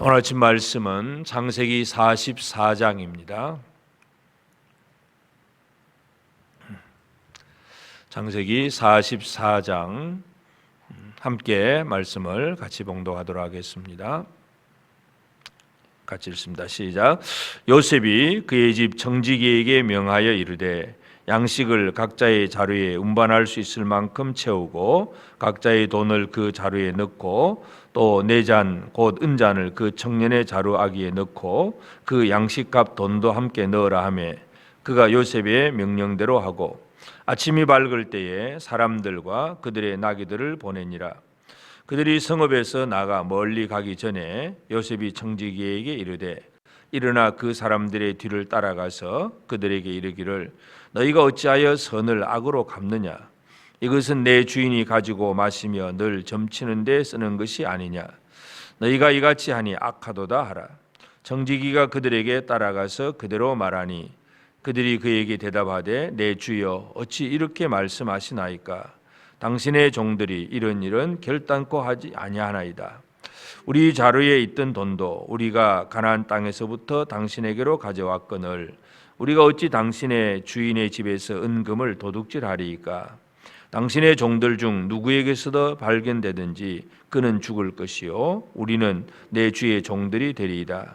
오늘 아침 말씀은 창세기 44장입니다. 창세기 44장 함께 말씀을 같이 봉독하도록 하겠습니다. 같이 읽습니다. 시작. 요셉이 그의 집 정직이에게 명하여 이르되 양식을 각자의 자루에 운반할 수 있을 만큼 채우고 각자의 돈을 그 자루에 넣고 또네잔곧 은잔을 그 청년의 자루 아기에 넣고 그 양식값 돈도 함께 넣으라 하매 그가 요셉의 명령대로 하고 아침이 밝을 때에 사람들과 그들의 나귀들을 보내니라. 그들이 성읍에서 나가 멀리 가기 전에 요셉이 청지기에게 이르되 일어나 그 사람들의 뒤를 따라가서 그들에게 이르기를 너희가 어찌하여 선을 악으로 갚느냐? 이것은 내 주인이 가지고 마시며 늘 점치는 데 쓰는 것이 아니냐? 너희가 이같이 하니 악하도다 하라. 정지기가 그들에게 따라가서 그대로 말하니 그들이 그에게 대답하되 내 주여 어찌 이렇게 말씀하시나이까? 당신의 종들이 이런 일은 결단코 하지 아니하나이다 우리 자루에 있던 돈도 우리가 가나안 땅에서부터 당신에게로 가져왔거늘 우리가 어찌 당신의 주인의 집에서 은금을 도둑질하리이까? 당신의 종들 중 누구에게서도 발견되든지 그는 죽을 것이요 우리는 내 주의 종들이 되리이다.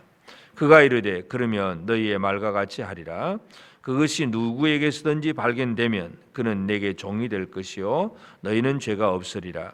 그가 이르되 그러면 너희의 말과 같이 하리라. 그것이 누구에게서든지 발견되면 그는 내게 종이 될 것이요 너희는 죄가 없으리라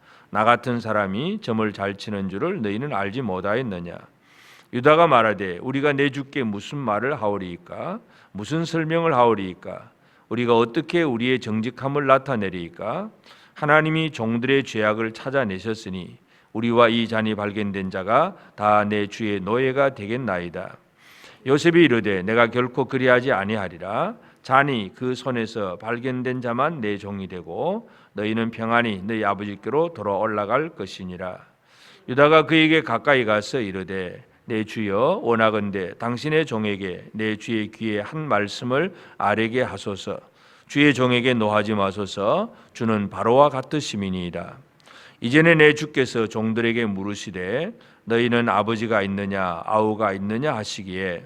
나 같은 사람이 점을 잘 치는 줄을 너희는 알지 못하였느냐? 유다가 말하되 우리가 내 주께 무슨 말을 하오리이까? 무슨 설명을 하오리이까? 우리가 어떻게 우리의 정직함을 나타내리이까? 하나님이 종들의 죄악을 찾아내셨으니 우리와 이 잔이 발견된 자가 다 내 주의 노예가 되겠나이다. 요셉이 이르되 내가 결코 그리하지 아니하리라 잔이 그 손에서 발견된 자만 내 종이 되고 너희는 평안히 너희 아버지께로 돌아 올라갈 것이니라. 유다가 그에게 가까이 가서 이르되 내 주여 원하건대 당신의 종에게 내 주의 귀에 한 말씀을 아뢰게 하소서. 주의 종에게 노하지 마소서. 주는 바로와 같으심이니이다 이전에 내 주께서 종들에게 물으시되 너희는 아버지가 있느냐 아우가 있느냐 하시기에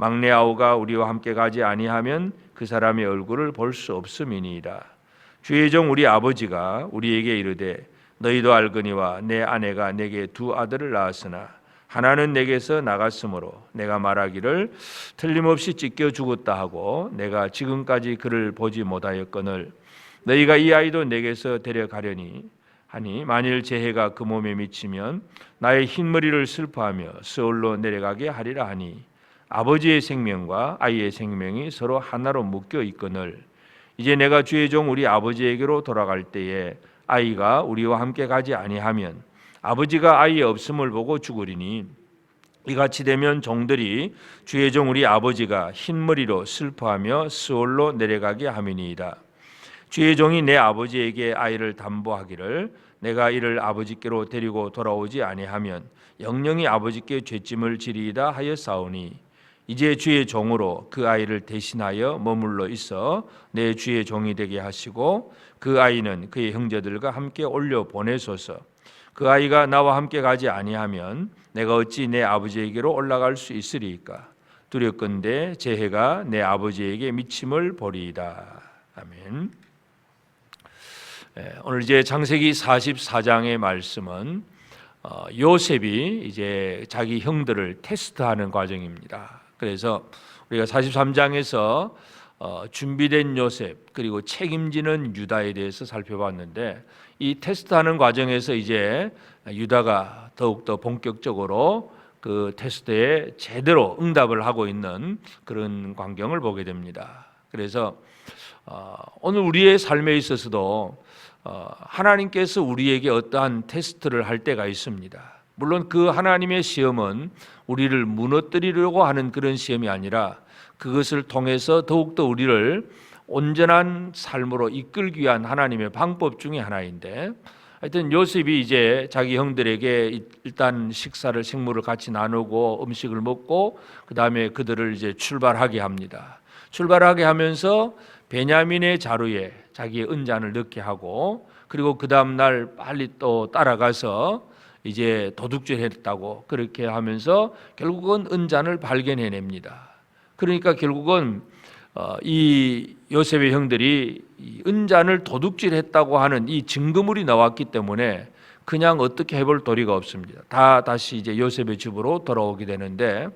막내 아우가 우리와 함께 가지 아니하면 그 사람의 얼굴을 볼 수 없음이니이다. 주의 종 우리 아버지가 우리에게 이르되 너희도 알거니와 내 아내가 내게 두 아들을 낳았으나 하나는 내게서 나갔으므로 내가 말하기를 틀림없이 찢겨 죽었다 하고 내가 지금까지 그를 보지 못하였거늘 너희가 이 아이도 내게서 데려가려니 하니 만일 재해가 그 몸에 미치면 나의 흰머리를 슬퍼하며 서울로 내려가게 하리라 하니 아버지의 생명과 아이의 생명이 서로 하나로 묶여 있거늘 이제 내가 주의 종 우리 아버지에게로 돌아갈 때에 아이가 우리와 함께 가지 아니하면 아버지가 아이의 없음을 보고 죽으리니 이같이 되면 종들이 주의 종 우리 아버지가 흰머리로 슬퍼하며 스올로 내려가게 함이니이다. 주의 종이 내 아버지에게 아이를 담보하기를 내가 이를 아버지께로 데리고 돌아오지 아니하면 영영이 아버지께 죄짐을 지리이다 하였사오니 이제 주의 종으로 그 아이를 대신하여 머물러 있어 내 주의 종이 되게 하시고 그 아이는 그의 형제들과 함께 올려 보내소서. 그 아이가 나와 함께 가지 아니하면 내가 어찌 내 아버지에게로 올라갈 수 있으리이까 두렵건대 제 해가 내 아버지에게 미침을 보리이다. 아멘. 예, 오늘 이제 장세기 44장의 말씀은 어, 요셉이 이제 자기 형들을 테스트하는 과정입니다. 그래서 우리가 43장에서 어, 준비된 요셉 그리고 책임지는 유다에 대해서 살펴봤는데 이 테스트하는 과정에서 이제 유다가 더욱 더 본격적으로 그 테스트에 제대로 응답을 하고 있는 그런 광경을 보게 됩니다. 그래서 어, 오늘 우리의 삶에 있어서도 어, 하나님께서 우리에게 어떠한 테스트를 할 때가 있습니다. 물론 그 하나님의 시험은 우리를 무너뜨리려고 하는 그런 시험이 아니라 그것을 통해서 더욱더 우리를 온전한 삶으로 이끌기 위한 하나님의 방법 중에 하나인데 하여튼 요셉이 이제 자기 형들에게 일단 식사를 식물을 같이 나누고 음식을 먹고 그 다음에 그들을 이제 출발하게 합니다. 출발하게 하면서 베냐민의 자루에 자기의 은잔을 넣게 하고 그리고 그 다음 날 빨리 또 따라가서 이제 도둑질했다고 그렇게 하면서 결국은 은잔을 발견해냅니다. 그러니까 결국은 어, 이 요셉의 형들이 이 은잔을 도둑질했다고 하는 이 증거물이 나왔기 때문에 그냥 어떻게 해볼 도리가 없습니다. 다 다시 이제 요셉의 집으로 돌아오게 되는데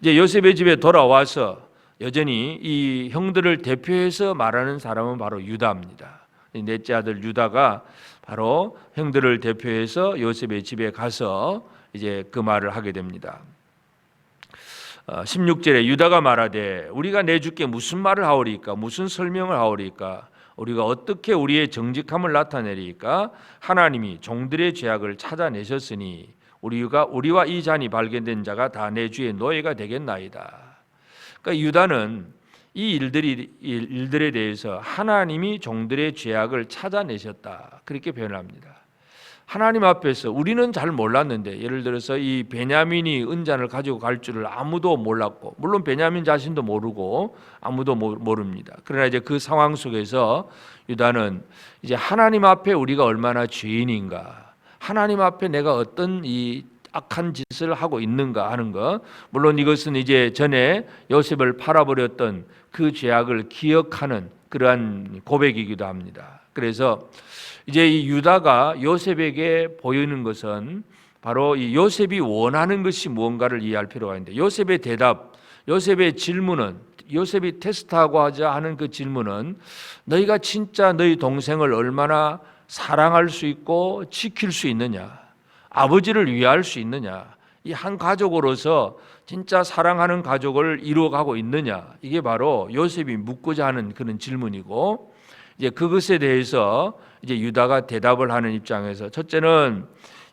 이제 요셉의 집에 돌아와서 여전히 이 형들을 대표해서 말하는 사람은 바로 유다입니다. 넷째 아들 유다가 바로 형들을 대표해서 요셉의 집에 가서 이제 그 말을 하게 됩니다. 16절에 유다가 말하되 우리가 내 주께 무슨 말을 하오리까 무슨 설명을 하오리까 우리가 어떻게 우리의 정직함을 나타내리까 하나님이 종들의 죄악을 찾아내셨으니 우리가 우리와 이 잔이 발견된 자가 다 내 주의 노예가 되겠나이다. 그러니까 유다는 이 일들이 일들에 대해서 하나님이 종들의 죄악을 찾아내셨다 그렇게 표현 합니다. 하나님 앞에서 우리는 잘 몰랐는데 예를 들어서 이 베냐민이 은잔을 가지고 갈 줄을 아무도 몰랐고 물론 베냐민 자신도 모르고 아무도 모릅니다. 그러나 이제 그 상황 속에서 유다는 이제 하나님 앞에 우리가 얼마나 죄인인가 하나님 앞에 내가 어떤 이 악한 짓을 하고 있는가 하는 것. 물론 이것은 이제 전에 요셉을 팔아버렸던 그 죄악을 기억하는 그러한 고백이기도 합니다. 그래서 이제 이 유다가 요셉에게 보이는 것은 바로 이 요셉이 원하는 것이 무언가를 이해할 필요가 있는데 요셉의 대답, 요셉의 질문은 요셉이 테스트하고 하자 하는 그 질문은 너희가 진짜 너희 동생을 얼마나 사랑할 수 있고 지킬 수 있느냐? 아버지를 위할 수 있느냐? 이 한 가족으로서 진짜 사랑하는 가족을 이루어가고 있느냐? 이게 바로 요셉이 묻고자 하는 그런 질문이고 이제 그것에 대해서 이제 유다가 대답을 하는 입장에서 첫째는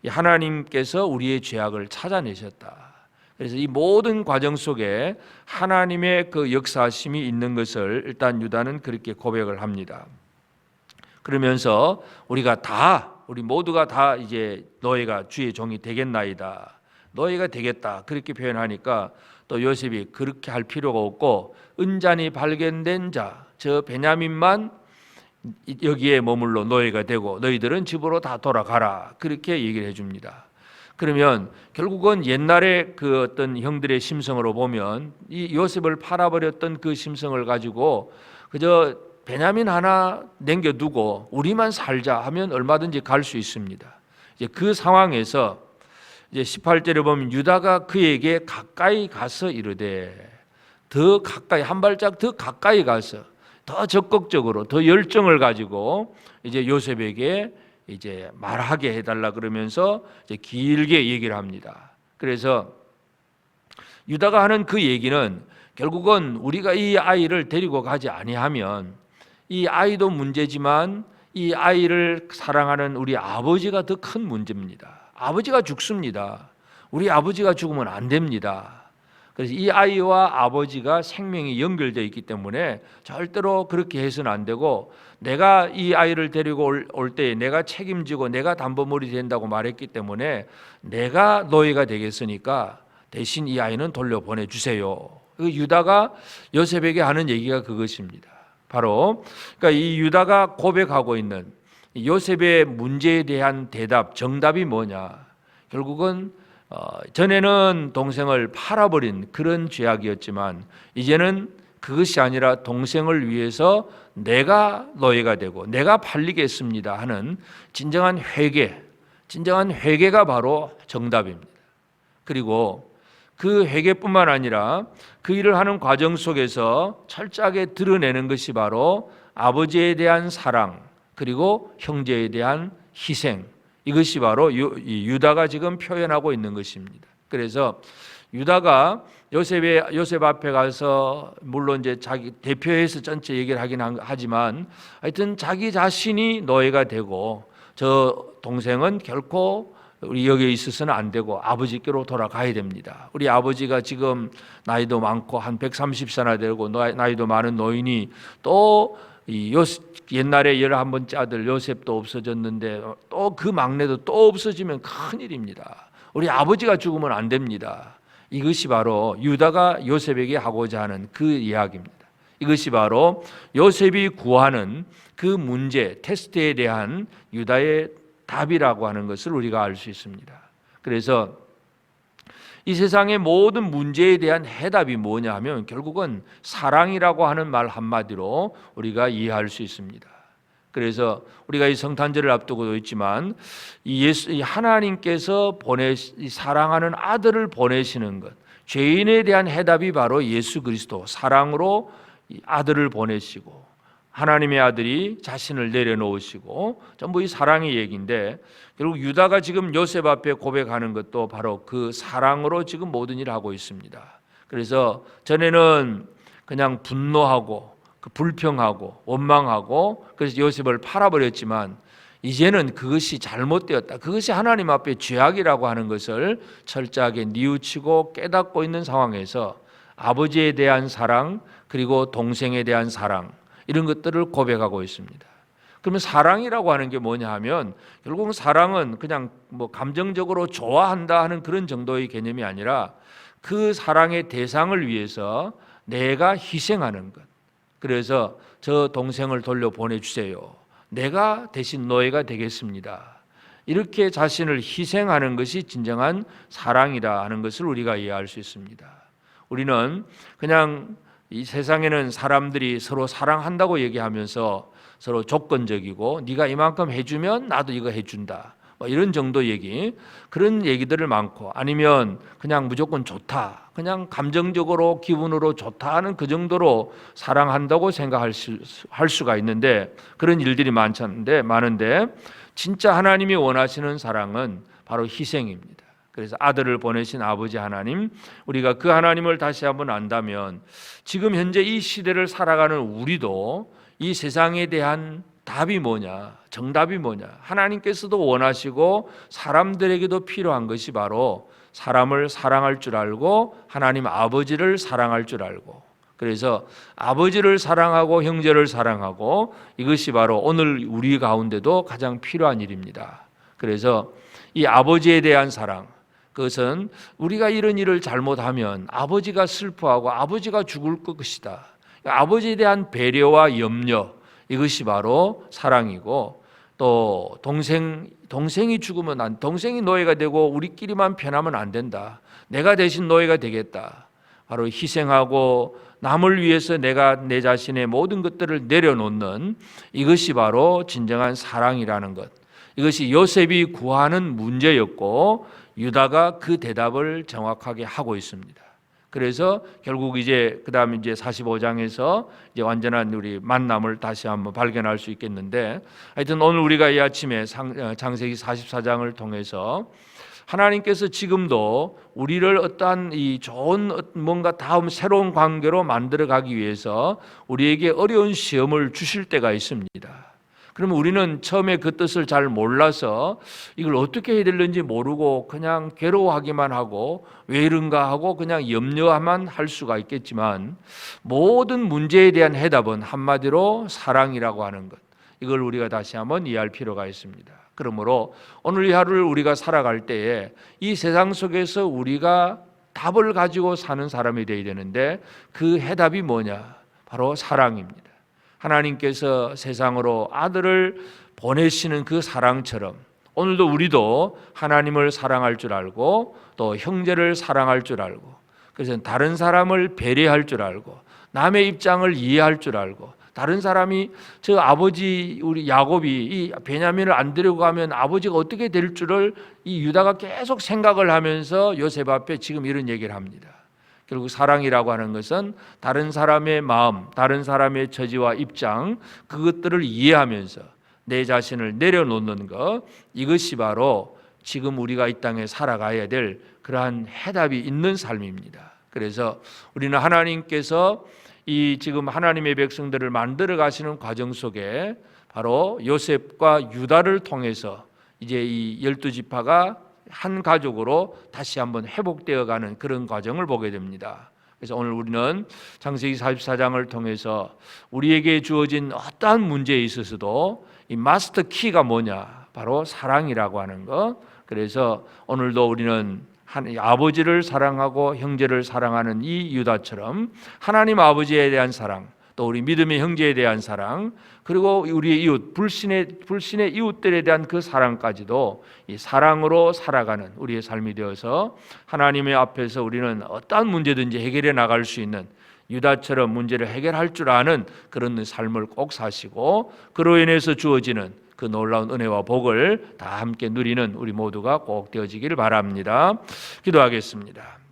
하나님께서 우리의 죄악을 찾아내셨다. 그래서 이 모든 과정 속에 하나님의 그 역사심이 있는 것을 일단 유다는 그렇게 고백을 합니다. 그러면서 우리가 다 우리 모두가 다 이제 너희가 주의 종이 되겠나이다. 너희가 되겠다. 그렇게 표현하니까 또 요셉이 그렇게 할 필요가 없고 은잔이 발견된 자, 저 베냐민만 여기에 머물러 너희가 되고 너희들은 집으로 다 돌아가라. 그렇게 얘기를 해 줍니다. 그러면 결국은 옛날에 그 어떤 형들의 심성으로 보면 이 요셉을 팔아버렸던 그 심성을 가지고 그저 베냐민 하나 남겨두고 우리만 살자 하면 얼마든지 갈 수 있습니다. 이제 그 상황에서 이제 18절에 보면 유다가 그에게 가까이 가서 이르되 더 가까이 한 발짝 더 가까이 가서 더 적극적으로 더 열정을 가지고 이제 요셉에게 이제 말하게 해달라 그러면서 이제 길게 얘기를 합니다. 그래서 유다가 하는 그 얘기는 결국은 우리가 이 아이를 데리고 가지 아니하면 이 아이도 문제지만 이 아이를 사랑하는 우리 아버지가 더 큰 문제입니다. 아버지가 죽습니다. 우리 아버지가 죽으면 안 됩니다. 그래서 이 아이와 아버지가 생명이 연결되어 있기 때문에 절대로 그렇게 해서는 안 되고 내가 이 아이를 데리고 올때 내가 책임지고 내가 담보물이 된다고 말했기 때문에 내가 노예가 되겠으니까 대신 이 아이는 돌려보내 주세요. 그 유다가 요셉에게 하는 얘기가 그것입니다. 바로 그러니까 이 유다가 고백하고 있는 이 요셉의 문제에 대한 대답, 정답이 뭐냐? 결국은 어, 전에는 동생을 팔아버린 그런 죄악이었지만 이제는 그것이 아니라 동생을 위해서 내가 노예가 되고 내가 팔리겠습니다 하는 진정한 회개, 진정한 회개가 바로 정답입니다. 그리고 그 회개뿐만 아니라 그 일을 하는 과정 속에서 철저하게 드러내는 것이 바로 아버지에 대한 사랑 그리고 형제에 대한 희생 이것이 바로 유다가 지금 표현하고 있는 것입니다. 그래서 유다가 요셉의 요셉 앞에 가서 물론 이제 자기 대표해서 전체 얘기를 하긴 한- 하지만 하여튼 자기 자신이 노예가 되고 저 동생은 결코 우리 여기에 있어서는 안 되고 아버지께로 돌아가야 됩니다. 우리 아버지가 지금 나이도 많고 한 130세나 되고 나이- 나이도 많은 노인이 또이 옛날에 열한 번째 아들 요셉도 없어졌는데 또 그 막내도 또 없어지면 큰 일입니다. 우리 아버지가 죽으면 안 됩니다. 이것이 바로 유다가 요셉에게 하고자 하는 그 이야기입니다. 이것이 바로 요셉이 구하는 그 문제, 테스트에 대한 유다의 답이라고 하는 것을 우리가 알 수 있습니다. 그래서 이 세상의 모든 문제에 대한 해답이 뭐냐 하면 결국은 사랑이라고 하는 말 한마디로 우리가 이해할 수 있습니다. 그래서 우리가 이 성탄절을 앞두고 있지만 이 예수 이 하나님께서 보내 이 사랑하는 아들을 보내시는 것 죄인에 대한 해답이 바로 예수 그리스도 사랑으로 이 아들을 보내시고 하나님의 아들이 자신을 내려놓으시고 전부 이 사랑의 얘기인데 결국 유다가 지금 요셉 앞에 고백하는 것도 바로 그 사랑으로 지금 모든 일을 하고 있습니다. 그래서 전에는 그냥 분노하고 그 불평하고 원망하고 그래서 요셉을 팔아버렸지만 이제는 그것이 잘못되었다. 그것이 하나님 앞에 죄악이라고 하는 것을 철저하게 뉘우치고 깨닫고 있는 상황에서 아버지에 대한 사랑 그리고 동생에 대한 사랑 이런 것들을 고백하고 있습니다. 그러면 사랑이라고 하는 게 뭐냐 하면 결국은 사랑은 그냥 뭐 감정적으로 좋아한다 하는 그런 정도의 개념이 아니라 그 사랑의 대상을 위해서 내가 희생하는 것. 그래서 저 동생을 돌려 보내주세요. 내가 대신 노예가 되겠습니다. 이렇게 자신을 희생하는 것이 진정한 사랑이다 하는 것을 우리가 이해할 수 있습니다. 우리는 그냥 이 세상에는 사람들이 서로 사랑한다고 얘기하면서 서로 조건적이고 네가 이만큼 해주면 나도 이거 해준다. 뭐 이런 정도 얘기 그런 얘기들을 많고 아니면 그냥 무조건 좋다 그냥 감정적으로 기분으로 좋다 하는 그 정도로 사랑한다고 생각할 수, 할 수가 있는데 그런 일들이 많는데 많은데 진짜 하나님이 원하시는 사랑은 바로 희생입니다. 그래서 아들을 보내신 아버지 하나님 우리가 그 하나님을 다시 한번 안다면 지금 현재 이 시대를 살아가는 우리도 이 세상에 대한 답이 뭐냐? 정답이 뭐냐? 하나님께서도 원하시고 사람들에게도 필요한 것이 바로 사람을 사랑할 줄 알고 하나님 아버지를 사랑할 줄 알고 그래서 아버지를 사랑하고 형제를 사랑하고 이것이 바로 오늘 우리 가운데도 가장 필요한 일입니다. 그래서 이 아버지에 대한 사랑 그것은 우리가 이런 일을 잘못하면 아버지가 슬퍼하고 아버지가 죽을 것이다. 아버지에 대한 배려와 염려 이것이 바로 사랑이고 또 동생 동생이 죽으면 안 동생이 노예가 되고 우리끼리만 편하면 안 된다. 내가 대신 노예가 되겠다. 바로 희생하고 남을 위해서 내가 내 자신의 모든 것들을 내려놓는 이것이 바로 진정한 사랑이라는 것. 이것이 요셉이 구하는 문제였고 유다가 그 대답을 정확하게 하고 있습니다. 그래서 결국 이제 그다음에 이제 45장에서 이제 완전한 우리 만남을 다시 한번 발견할 수 있겠는데 하여튼 오늘 우리가 이 아침에 상- 어, 장세기 44장을 통해서 하나님께서 지금도 우리를 어떠한 이 좋은 어- 뭔가 다음 새로운 관계로 만들어 가기 위해서 우리에게 어려운 시험을 주실 때가 있습니다. 그러면 우리는 처음에 그 뜻을 잘 몰라서 이걸 어떻게 해야 될는지 모르고 그냥 괴로워하기만 하고 왜 이런가 하고 그냥 염려만 할 수가 있겠지만 모든 문제에 대한 해답은 한마디로 사랑이라고 하는 것. 이걸 우리가 다시 한번 이해할 필요가 있습니다. 그러므로 오늘 이 하루를 우리가 살아갈 때에 이 세상 속에서 우리가 답을 가지고 사는 사람이 되어야 되는데 그 해답이 뭐냐? 바로 사랑입니다. 하나님께서 세상으로 아들을 보내시는 그 사랑처럼 오늘도 우리도 하나님을 사랑할 줄 알고 또 형제를 사랑할 줄 알고 그래서 다른 사람을 배려할 줄 알고 남의 입장을 이해할 줄 알고 다른 사람이 저 아버지 우리 야곱이 이 베냐민을 안 데리고 가면 아버지가 어떻게 될 줄을 이 유다가 계속 생각을 하면서 요셉 앞에 지금 이런 얘기를 합니다. 결국 사랑이라고 하는 것은 다른 사람의 마음, 다른 사람의 처지와 입장 그것들을 이해하면서 내 자신을 내려놓는 것 이것이 바로 지금 우리가 이 땅에 살아가야 될 그러한 해답이 있는 삶입니다. 그래서 우리는 하나님께서 이 지금 하나님의 백성들을 만들어 가시는 과정 속에 바로 요셉과 유다를 통해서 이제 이 열두 지파가 한 가족으로 다시 한번 회복되어 가는 그런 과정을 보게 됩니다. 그래서 오늘 우리는 창세기 44장을 통해서 우리에게 주어진 어떠한 문제에 있어서도 이 마스터 키가 뭐냐? 바로 사랑이라고 하는 것. 그래서 오늘도 우리는 한 아버지를 사랑하고 형제를 사랑하는 이 유다처럼 하나님 아버지에 대한 사랑, 또 우리 믿음의 형제에 대한 사랑, 그리고 우리의 이웃 불신의 불신의 이웃들에 대한 그 사랑까지도 이 사랑으로 살아가는 우리의 삶이 되어서 하나님의 앞에서 우리는 어떠한 문제든지 해결해 나갈 수 있는 유다처럼 문제를 해결할 줄 아는 그런 삶을 꼭 사시고 그로 인해서 주어지는 그 놀라운 은혜와 복을 다 함께 누리는 우리 모두가 꼭 되어지기를 바랍니다. 기도하겠습니다.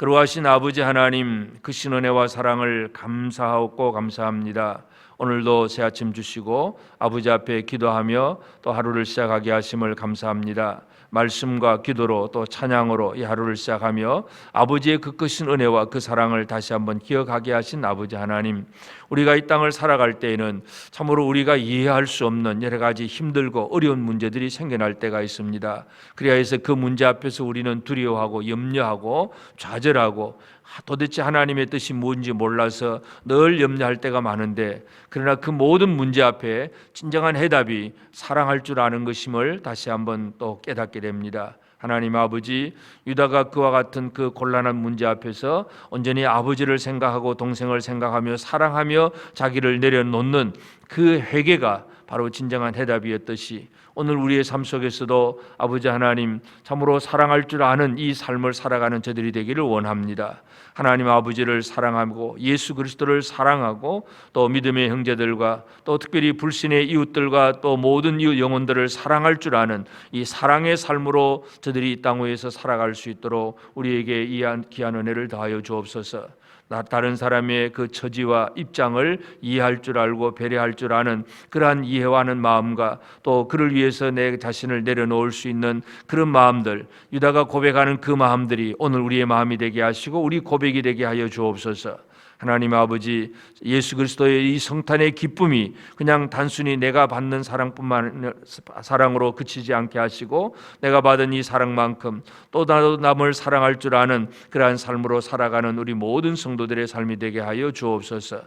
그러하신 아버지 하나님 그 신은혜와 사랑을 감사하고 감사합니다. 오늘도 새 아침 주시고 아버지 앞에 기도하며 또 하루를 시작하게 하심을 감사합니다. 말씀과 기도로 또 찬양으로 이 하루를 시작하며 아버지의 그 크신 은혜와 그 사랑을 다시 한번 기억하게 하신 아버지 하나님 우리가 이 땅을 살아갈 때에는 참으로 우리가 이해할 수 없는 여러 가지 힘들고 어려운 문제들이 생겨날 때가 있습니다. 그래야 해서 그 문제 앞에서 우리는 두려워하고 염려하고 좌절하고 도대체 하나님의 뜻이 뭔지 몰라서 늘 염려할 때가 많은데 그러나 그 모든 문제 앞에 진정한 해답이 사랑할 줄 아는 것임을 다시 한번 또 깨닫게 됩니다. 하나님 아버지 유다가 그와 같은 그 곤란한 문제 앞에서 온전히 아버지를 생각하고 동생을 생각하며 사랑하며 자기를 내려놓는 그 회개가 바로 진정한 해답이었듯이 오늘 우리의 삶 속에서도 아버지 하나님 참으로 사랑할 줄 아는 이 삶을 살아가는 저들이 되기를 원합니다. 하나님 아버지를 사랑하고 예수 그리스도를 사랑하고 또 믿음의 형제들과 또 특별히 불신의 이웃들과 또 모든 이웃 영혼들을 사랑할 줄 아는 이 사랑의 삶으로 저들이 이 땅 위에서 살아갈 수 있도록 우리에게 이 귀한 은혜를 더하여 주옵소서. 나 다른 사람의 그 처지와 입장을 이해할 줄 알고 배려할 줄 아는 그러한 이해하는 마음과 또 그를 위해서 내 자신을 내려놓을 수 있는 그런 마음들 유다가 고백하는 그 마음들이 오늘 우리의 마음이 되게 하시고 우리 고백이 되게 하여 주옵소서. 하나님 아버지 예수 그리스도의 이 성탄의 기쁨이 그냥 단순히 내가 받는 사랑뿐만 사랑으로 그치지 않게 하시고 내가 받은 이 사랑만큼 또 나도 남을 사랑할 줄 아는 그러한 삶으로 살아가는 우리 모든 성도들의 삶이 되게 하여 주옵소서.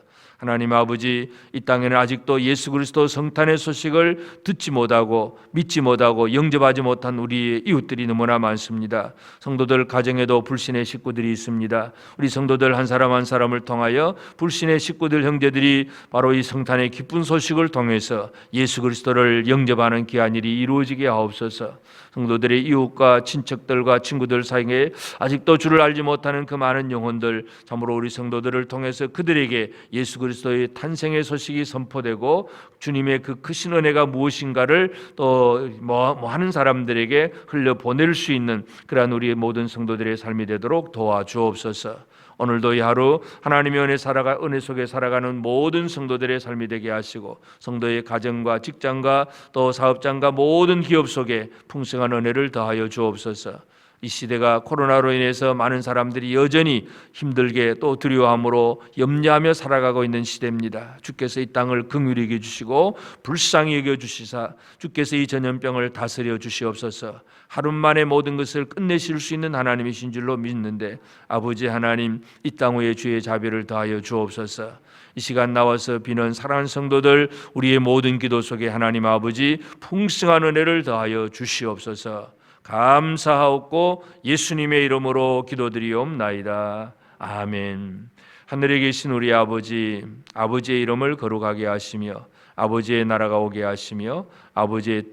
하나님 아버지 이 땅에는 아직도 예수 그리스도 성탄의 소식을 듣지 못하고 믿지 못하고 영접하지 못한 우리 이웃들이 너무나 많습니다. 성도들 가정에도 불신의 식구들이 있습니다. 우리 성도들 한 사람 한 사람을 통하여 불신의 식구들 형제들이 바로 이 성탄의 기쁜 소식을 통해서 예수 그리스도를 영접하는 귀한 일이 이루어지게 하옵소서. 성도들의 이웃과 친척들과 친구들 사이에 아직도 주를 알지 못하는 그 많은 영혼들 참으로 우리 성도들을 통해서 그들에게 예수 그리스도 의 탄생의 소식이 선포되고 주님의 그 크신 은혜가 무엇인가를 또뭐 뭐 하는 사람들에게 흘려 보낼 수 있는 그러한 우리의 모든 성도들의 삶이 되도록 도와주옵소서. 오늘도 이 하루 하나님의 은혜 살아가 은혜 속에 살아가는 모든 성도들의 삶이 되게 하시고 성도의 가정과 직장과 또 사업장과 모든 기업 속에 풍성한 은혜를 더하여 주옵소서. 이 시대가 코로나로 인해서 많은 사람들이 여전히 힘들게 또 두려워함으로 염려하며 살아가고 있는 시대입니다. 주께서 이 땅을 긍휼히 여겨 주시고 불쌍히 여겨 주시사 주께서 이 전염병을 다스려 주시옵소서. 하루 만에 모든 것을 끝내실 수 있는 하나님이신 줄로 믿는데 아버지 하나님 이 땅 위에 주의 자비를 더하여 주옵소서. 이 시간 나와서 비는 사랑하는 성도들 우리의 모든 기도 속에 하나님 아버지 풍성한 은혜를 더하여 주시옵소서. 감사하옵고 예수님의 이름으로 기도드리옵나이다. 아멘. 하늘에 계신 우리 아버지, 아버지의 이름을 거룩하게 하시며 아버지의 나라가 오게 하시며 아버지의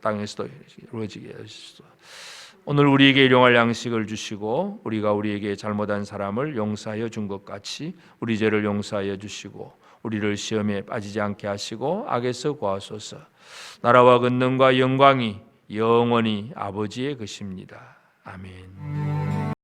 땅에서도 이루어지게 하시소. 오늘 우리에게 일용할 양식을 주시고 우리가 우리에게 잘못한 사람을 용서하여 준 것 같이 우리 죄를 용서하여 주시고 우리를 시험에 빠지지 않게 하시고 악에서 구하소서. 나라와 권능과 영광이 영원히 아버지의 것입니다. 아멘.